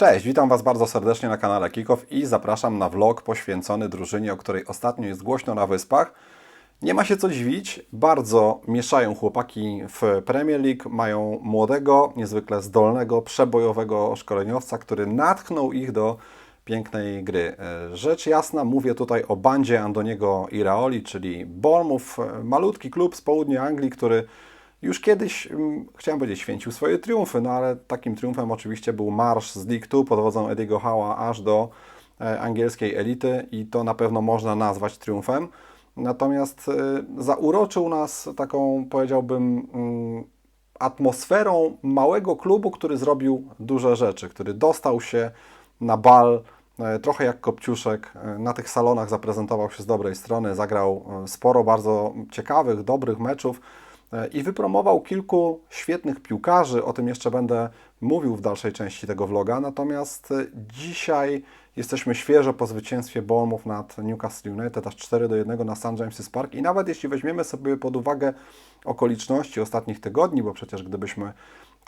Cześć, witam Was bardzo serdecznie na kanale Kickoff i zapraszam na vlog poświęcony drużynie, o której ostatnio jest głośno na Wyspach. Nie ma się co dziwić, bardzo mieszają chłopaki w Premier League, mają młodego, niezwykle zdolnego, przebojowego szkoleniowca, który natchnął ich do pięknej gry. E, Rzecz jasna, mówię tutaj o bandzie Andoniego Iraoli, czyli Bournemouth, e, malutki klub z południa Anglii, który już kiedyś, mm, chciałem powiedzieć, święcił swoje triumfy, no ale takim triumfem oczywiście był marsz z League Two pod wodzą Ediego Howe'a aż do e, angielskiej elity i to na pewno można nazwać triumfem. Natomiast e, zauroczył nas taką, powiedziałbym, mm, atmosferą małego klubu, który zrobił duże rzeczy, który dostał się na bal, e, trochę jak Kopciuszek, na tych salonach zaprezentował się z dobrej strony, zagrał sporo bardzo ciekawych, dobrych meczów i wypromował kilku świetnych piłkarzy. O tym jeszcze będę mówił w dalszej części tego vloga. Natomiast e, dzisiaj jesteśmy świeżo po zwycięstwie Bournemouth nad Newcastle United, aż 4 do 1 na St. James's Park. I nawet jeśli weźmiemy sobie pod uwagę okoliczności ostatnich tygodni, bo przecież gdybyśmy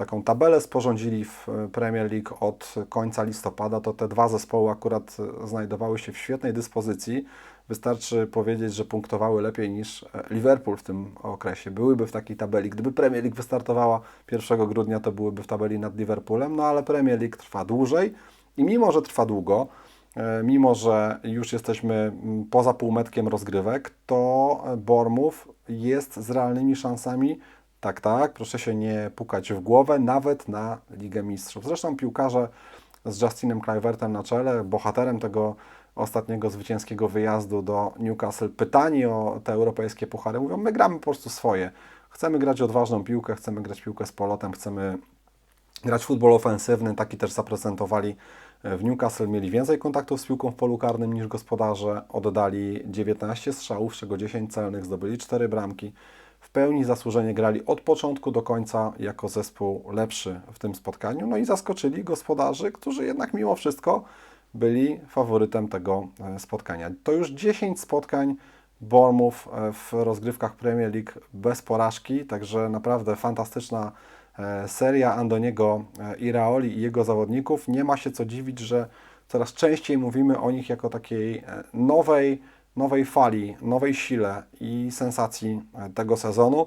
taką tabelę sporządzili w e, Premier League od końca listopada, to te dwa zespoły akurat e, znajdowały się w świetnej dyspozycji. Wystarczy powiedzieć, że punktowały lepiej niż e, Liverpool w tym okresie. Byłyby w takiej tabeli. Gdyby Premier League wystartowała 1 grudnia, to byłyby w tabeli nad Liverpoolem, no ale Premier League trwa dłużej i mimo, że trwa długo, mimo, że już jesteśmy poza półmetkiem rozgrywek, to Bournemouth jest z realnymi szansami tak, tak, proszę się nie pukać w głowę, nawet na Ligę Mistrzów. Zresztą piłkarze z Justinem Kluivertem na czele, bohaterem tego ostatniego zwycięskiego wyjazdu do Newcastle, pytani o te europejskie puchary, mówią, my gramy po prostu swoje. Chcemy grać odważną piłkę, chcemy grać piłkę z polotem, chcemy grać futbol ofensywny, taki też zaprezentowali w Newcastle. Mieli więcej kontaktów z piłką w polu karnym niż gospodarze, oddali 19 strzałów, z czego 10 celnych, zdobyli 4 bramki. Pełni zasłużenie grali od początku do końca jako zespół lepszy w tym spotkaniu, no i zaskoczyli gospodarzy, którzy jednak mimo wszystko byli faworytem tego e, spotkania. To już 10 spotkań Bournemouth e, w rozgrywkach Premier League bez porażki, także naprawdę fantastyczna e, seria Andoniego Iraoli i jego zawodników. Nie ma się co dziwić, że coraz częściej mówimy o nich jako takiej nowej, nowej fali, nowej sile i sensacji tego sezonu.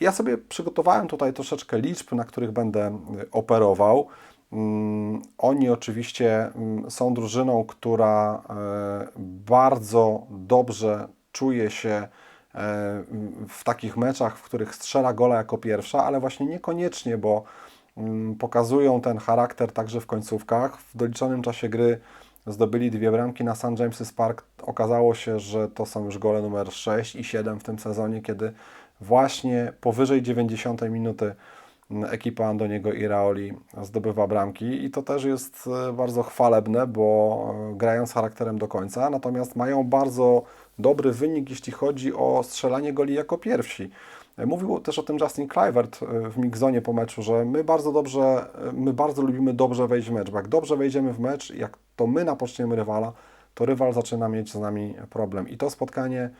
Ja sobie przygotowałem tutaj troszeczkę liczb, na których będę operował. Mm, Oni oczywiście mm, są drużyną, która e, bardzo dobrze czuje się e, w takich meczach, w których strzela gola jako pierwsza, ale właśnie niekoniecznie, bo mm, pokazują ten charakter także w końcówkach. W doliczonym czasie gry zdobyli dwie bramki na St. James's Park. Okazało się, że to są już gole numer 6 i 7 w tym sezonie, kiedy właśnie powyżej 90 minuty ekipa Andoniego Iraoli zdobywa bramki i to też jest e, bardzo chwalebne, bo e, grają z charakterem do końca, natomiast mają bardzo dobry wynik, jeśli chodzi o strzelanie goli jako pierwsi. E, Mówił też o tym Justin Kluivert w Mixzonie po meczu, że my bardzo dobrze, my bardzo lubimy dobrze wejść w mecz, bo jak dobrze wejdziemy w mecz, jak to my napoczniemy rywala, to rywal zaczyna mieć z nami problem. I to spotkanie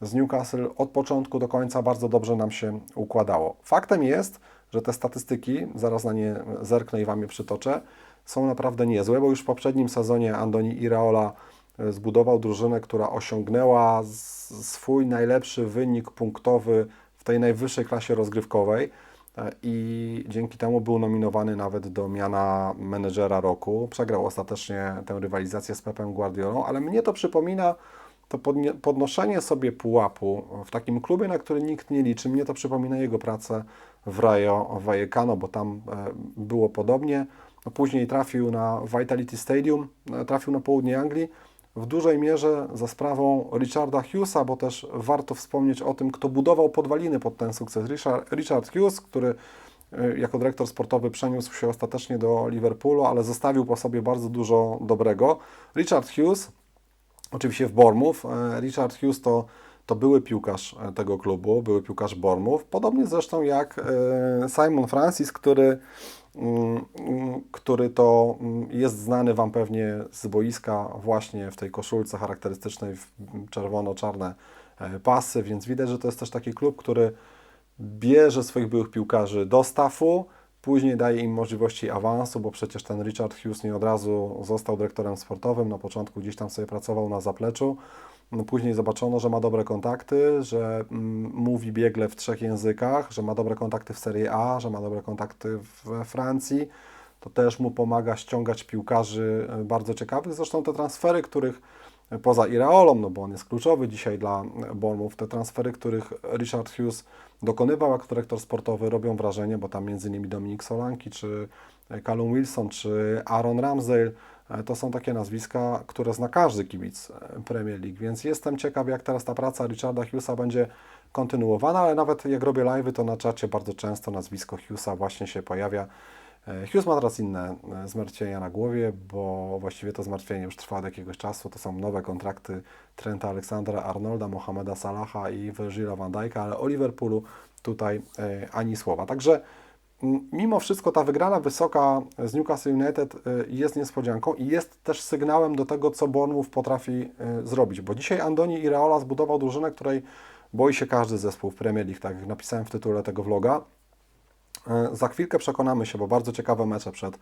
z Newcastle od początku do końca bardzo dobrze nam się układało. Faktem jest, że te statystyki, zaraz na nie zerknę i Wam je przytoczę, są naprawdę niezłe, bo już w poprzednim sezonie Andoni Iraola e, zbudował drużynę, która osiągnęła swój najlepszy wynik punktowy w tej najwyższej klasie rozgrywkowej i dzięki temu był nominowany nawet do miana menedżera roku. Przegrał ostatecznie tę rywalizację z Pepem Guardiolą, ale mnie to przypomina to podnoszenie sobie pułapu w takim klubie, na który nikt nie liczy, mnie to przypomina jego pracę w Rayo Vallecano, bo tam e, było podobnie. No, później trafił na Vitality Stadium, e, trafił na południe Anglii, w dużej mierze za sprawą Richarda Hughesa, bo też warto wspomnieć o tym, kto budował podwaliny pod ten sukces. Richard, Richard Hughes, który e, jako dyrektor sportowy przeniósł się ostatecznie do Liverpoolu, ale zostawił po sobie bardzo dużo dobrego. Richard Hughes Oczywiście w Bournemouth. E, Richard Hughes to, to były piłkarz e, tego klubu, były piłkarz Bournemouth, podobnie zresztą jak Simon Francis, który, który to mm, jest znany Wam pewnie z boiska właśnie w tej koszulce charakterystycznej w czerwono-czarne pasy, więc widać, że to jest też taki klub, który bierze swoich byłych piłkarzy do stafu, później daje im możliwości awansu, bo przecież ten Richard Hughes nie od razu został dyrektorem sportowym. Na początku gdzieś tam sobie pracował na zapleczu. No później zobaczono, że ma dobre kontakty, że mm, mówi biegle w trzech językach, że ma dobre kontakty w Serie A, że ma dobre kontakty we Francji. To też mu pomaga ściągać piłkarzy e, bardzo ciekawych. Zresztą te transfery, których e, poza Iraolą, no bo on jest kluczowy dzisiaj dla Bournemouth, te transfery, których Richard Hughes dokonywał jako dyrektor sportowy robią wrażenie, bo tam między innymi Dominik Solanki, czy Callum Wilson, czy Aaron Ramsdale, e, to są takie nazwiska, które zna każdy kibic e, Premier League, więc jestem ciekaw, jak teraz ta praca Richarda Hughesa będzie kontynuowana, ale nawet jak robię live'y, to na czacie bardzo często nazwisko Hughesa właśnie się pojawia. E, Hughes ma teraz inne zmartwienia na głowie, bo właściwie to zmartwienie już trwa od jakiegoś czasu. To są nowe kontrakty Trenta Aleksandra Arnolda, Mohameda Salaha i Virgila van Dijk'a, ale o Liverpoolu tutaj ani słowa. Także mimo wszystko ta wygrana wysoka z Newcastle United y, jest niespodzianką i jest też sygnałem do tego, co Bournemouth potrafi y, zrobić, bo dzisiaj Andoni Iraola zbudował drużynę, której boi się każdy zespół w Premier League, tak jak napisałem w tytule tego vloga. Y, za chwilkę przekonamy się, bo bardzo ciekawe mecze przed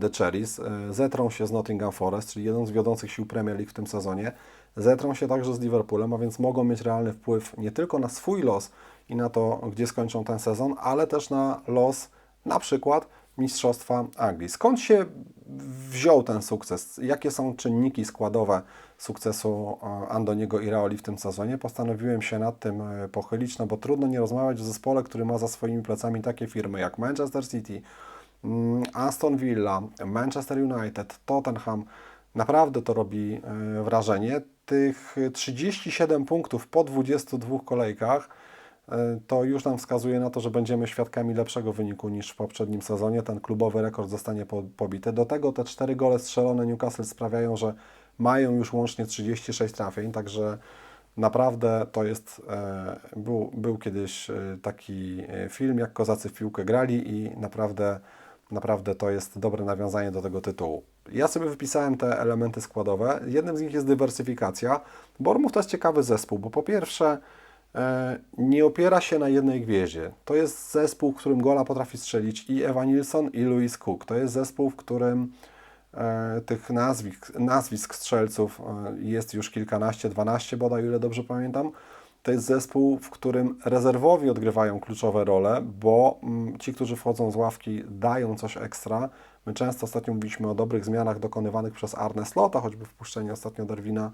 The Cherries. Zetrą się z Nottingham Forest, czyli jeden z wiodących sił Premier League w tym sezonie. Zetrą się także z Liverpoolem, a więc mogą mieć realny wpływ nie tylko na swój los i na to, gdzie skończą ten sezon, ale też na los na przykład Mistrzostwa Anglii. Skąd się wziął ten sukces? Jakie są czynniki składowe sukcesu e, Andoniego i Raoli w tym sezonie? Postanowiłem się nad tym e, pochylić, no bo trudno nie rozmawiać o zespole, który ma za swoimi plecami takie firmy jak Manchester City, mm, Aston Villa, Manchester United, Tottenham. Naprawdę to robi e, wrażenie. Tych 37 punktów po 22 kolejkach to już nam wskazuje na to, że będziemy świadkami lepszego wyniku niż w poprzednim sezonie. Ten klubowy rekord zostanie pobity. Do tego te cztery gole strzelone Newcastle sprawiają, że mają już łącznie 36 trafień, także naprawdę to jest, e, był, był kiedyś e, taki film, jak kozacy w piłkę grali i naprawdę, naprawdę to jest dobre nawiązanie do tego tytułu. Ja sobie wypisałem te elementy składowe. Jednym z nich jest dywersyfikacja. Bormów to jest ciekawy zespół, bo po pierwsze E, nie opiera się na jednej gwieździe. To jest zespół, w którym gola potrafi strzelić i Evan Nilsson, i Louis Cook. To jest zespół, w którym e, tych nazwisk, nazwisk strzelców e, jest już kilkanaście, dwanaście bodaj, ile dobrze pamiętam. To jest zespół, w którym rezerwowi odgrywają kluczowe role, bo mm, ci, którzy wchodzą z ławki, dają coś ekstra. My często ostatnio mówiliśmy o dobrych zmianach dokonywanych przez Arne Slota, choćby wpuszczenie ostatnio Darwina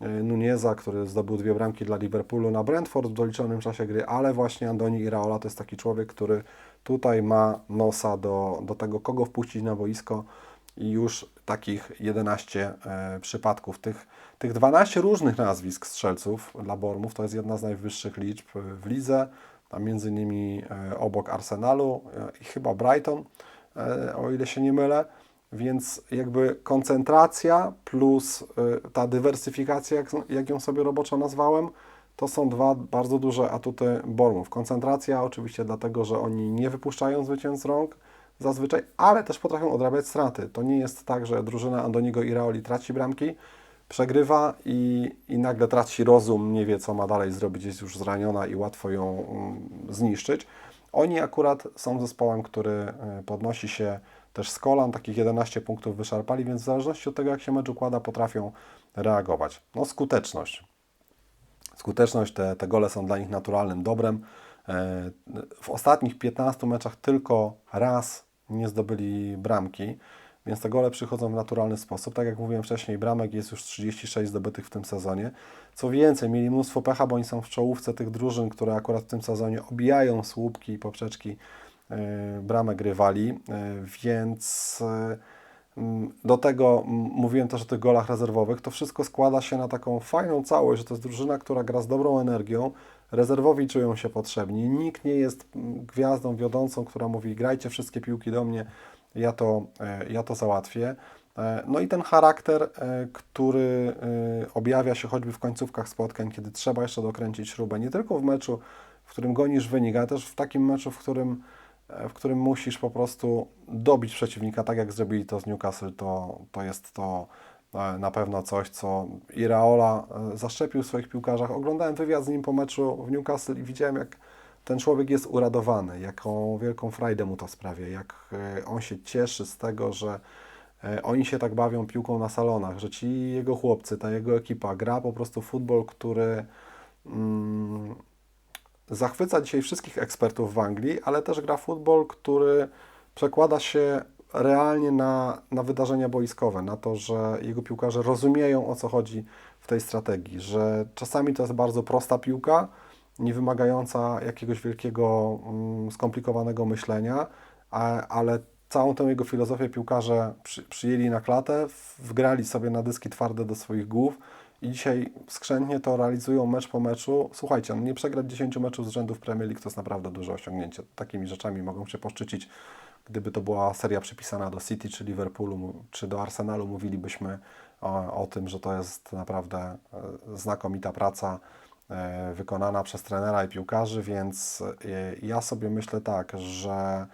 E, Nuneza, który zdobył dwie bramki dla Liverpoolu na Brentford w doliczonym czasie gry, ale właśnie Andoni Iraola to jest taki człowiek, który tutaj ma nosa do, do tego, kogo wpuścić na boisko i już takich 11 e, przypadków. Tych, tych 12 różnych nazwisk strzelców dla Bormów to jest jedna z najwyższych liczb w lidze, tam między innymi e, obok Arsenalu e, i chyba Brighton, e, o ile się nie mylę. Więc jakby koncentracja plus y, ta dywersyfikacja, jak, jak ją sobie roboczo nazwałem, to są dwa bardzo duże atuty Bormów. Koncentracja oczywiście dlatego, że oni nie wypuszczają zwycięstw rąk zazwyczaj, ale też potrafią odrabiać straty. To nie jest tak, że drużyna Andonigo i Raoli traci bramki, przegrywa i, i nagle traci rozum, nie wie co ma dalej zrobić, jest już zraniona i łatwo ją um, zniszczyć. Oni akurat są zespołem, który y, podnosi się też z kolan, takich 11 punktów wyszarpali, więc w zależności od tego, jak się mecz układa, potrafią reagować. No skuteczność. Skuteczność, te, te gole są dla nich naturalnym dobrem. E, w ostatnich 15 meczach tylko raz nie zdobyli bramki, więc te gole przychodzą w naturalny sposób. Tak jak mówiłem wcześniej, bramek jest już 36 zdobytych w tym sezonie. Co więcej, mieli mnóstwo pecha, bo oni są w czołówce tych drużyn, które akurat w tym sezonie obijają słupki i poprzeczki bramek rywali, e, więc e, do tego mówiłem też o tych golach rezerwowych. To wszystko składa się na taką fajną całość, że to jest drużyna, która gra z dobrą energią. Rezerwowi czują się potrzebni. Nikt nie jest gwiazdą wiodącą, która mówi: grajcie wszystkie piłki do mnie, ja to, ja to załatwię. No i ten charakter, który objawia się choćby w końcówkach spotkań, kiedy trzeba jeszcze dokręcić śrubę, nie tylko w meczu, w którym gonisz wynik, ale też w takim meczu, w którym E, w którym musisz po prostu dobić przeciwnika, tak jak zrobili to z Newcastle, to, to jest to e, na pewno coś, co Iraola e, zaszczepił w swoich piłkarzach. Oglądałem wywiad z nim po meczu w Newcastle i widziałem, jak ten człowiek jest uradowany, jaką wielką frajdę mu to sprawia, jak e, on się cieszy z tego, że e, oni się tak bawią piłką na salonach, że ci jego chłopcy, ta jego ekipa gra po prostu futbol, który mm, zachwyca dzisiaj wszystkich ekspertów w Anglii, ale też gra futbol, który przekłada się realnie na, na wydarzenia boiskowe, na to, że jego piłkarze rozumieją o co chodzi w tej strategii, że czasami to jest bardzo prosta piłka, nie wymagająca jakiegoś wielkiego, mm, skomplikowanego myślenia, ale całą tę jego filozofię piłkarze przy, przyjęli na klatę, wgrali sobie na dyski twarde do swoich głów i dzisiaj skrzętnie to realizują mecz po meczu. Słuchajcie, no nie przegrać 10 meczów z rzędu w Premier League to jest naprawdę duże osiągnięcie. Takimi rzeczami mogą się poszczycić. Gdyby to była seria przypisana do City, czy Liverpoolu, czy do Arsenalu, mówilibyśmy o, o tym, że to jest naprawdę e, znakomita praca e, wykonana przez trenera i piłkarzy, więc e, ja sobie myślę tak, że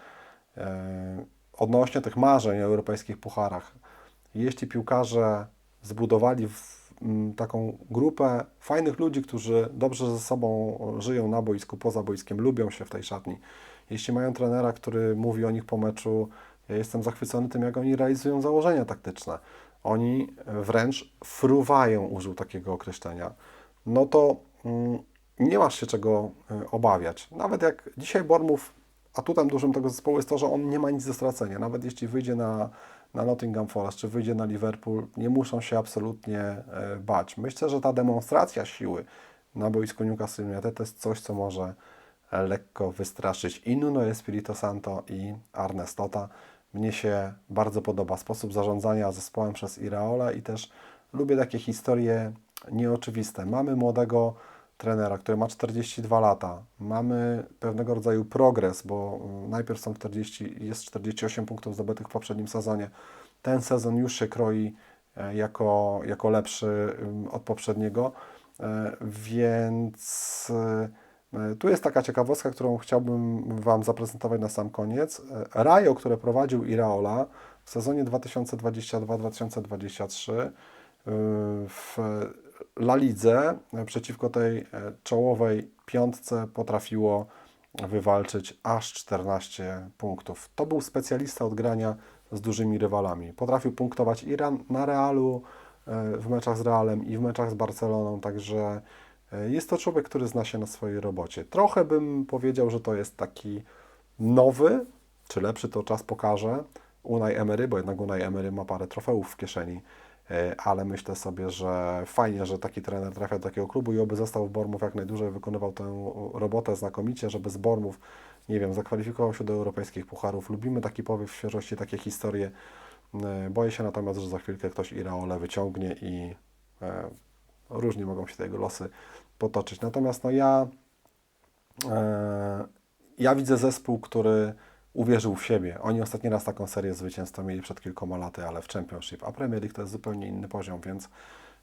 odnośnie tych marzeń o europejskich pucharach, jeśli piłkarze zbudowali w, taką grupę fajnych ludzi, którzy dobrze ze sobą żyją na boisku, poza boiskiem, lubią się w tej szatni, jeśli mają trenera, który mówi o nich po meczu, ja jestem zachwycony tym, jak oni realizują założenia taktyczne. Oni wręcz fruwają, użył takiego określenia. No to mm, nie masz się czego y, obawiać. Nawet jak dzisiaj Bormów, atutem dużym tego zespołu jest to, że on nie ma nic do stracenia. Nawet jeśli wyjdzie na, na Nottingham Forest, czy wyjdzie na Liverpool, nie muszą się absolutnie e, bać. Myślę, że ta demonstracja siły na boisku Newcastle United to jest coś, co może lekko wystraszyć i Nuno Espirito Santo i Arne Slota. Mnie się bardzo podoba sposób zarządzania zespołem przez Iraola i też lubię takie historie nieoczywiste. Mamy młodego trenera, który ma 42 lata. Mamy pewnego rodzaju progres, bo najpierw są 40, jest 48 punktów zdobytych w poprzednim sezonie. Ten sezon już się kroi e, jako, jako lepszy od poprzedniego, e, więc e, tu jest taka ciekawostka, którą chciałbym Wam zaprezentować na sam koniec. Rajo, które prowadził Iraola w sezonie 2022-2023 e, w La Lidze przeciwko tej czołowej piątce potrafiło wywalczyć aż 14 punktów. To był specjalista od grania z dużymi rywalami. Potrafił punktować Iran na Realu, w meczach z Realem i w meczach z Barceloną, także E, jest to człowiek, który zna się na swojej robocie. Trochę bym powiedział, że to jest taki nowy, czy lepszy to czas pokaże, Unai Emery, bo jednak Unai Emery ma parę trofeów w kieszeni, e, ale myślę sobie, że fajnie, że taki trener trafia do takiego klubu i oby został w Bormów jak najdłużej, wykonywał tę robotę znakomicie, żeby z Bormów, nie wiem, zakwalifikował się do europejskich pucharów. Lubimy taki powiew świeżości, takie historie. E, boję się natomiast, że za chwilkę ktoś Iraole wyciągnie i różnie mogą się tego losy potoczyć. Natomiast no ja, e, ja widzę zespół, który uwierzył w siebie. Oni ostatni raz taką serię zwycięstwa mieli przed kilkoma laty, ale w Championship, a Premier League to jest zupełnie inny poziom, więc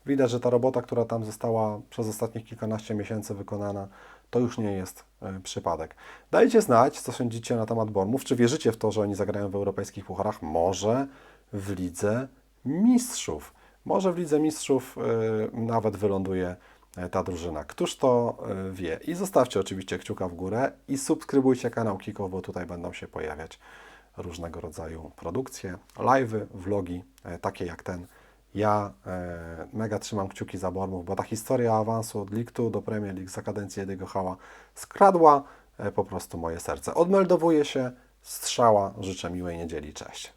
widać, że ta robota, która tam została przez ostatnich kilkanaście miesięcy wykonana, to już nie jest y, przypadek. Dajcie znać, co sądzicie na temat Bormów. Czy wierzycie w to, że oni zagrają w europejskich pucharach? Może w Lidze Mistrzów. Może w Lidze Mistrzów y, nawet wyląduje ta drużyna. Któż to y, wie? I zostawcie oczywiście kciuka w górę i subskrybujcie kanał Kiko, bo tutaj będą się pojawiać różnego rodzaju produkcje, live'y, vlogi, takie jak ten. Ja mega trzymam kciuki za Bormów, bo ta historia awansu od League do Premier League za kadencji Ediego Hała skradła po prostu moje serce. Odmeldowuję się, strzała, życzę miłej niedzieli, cześć.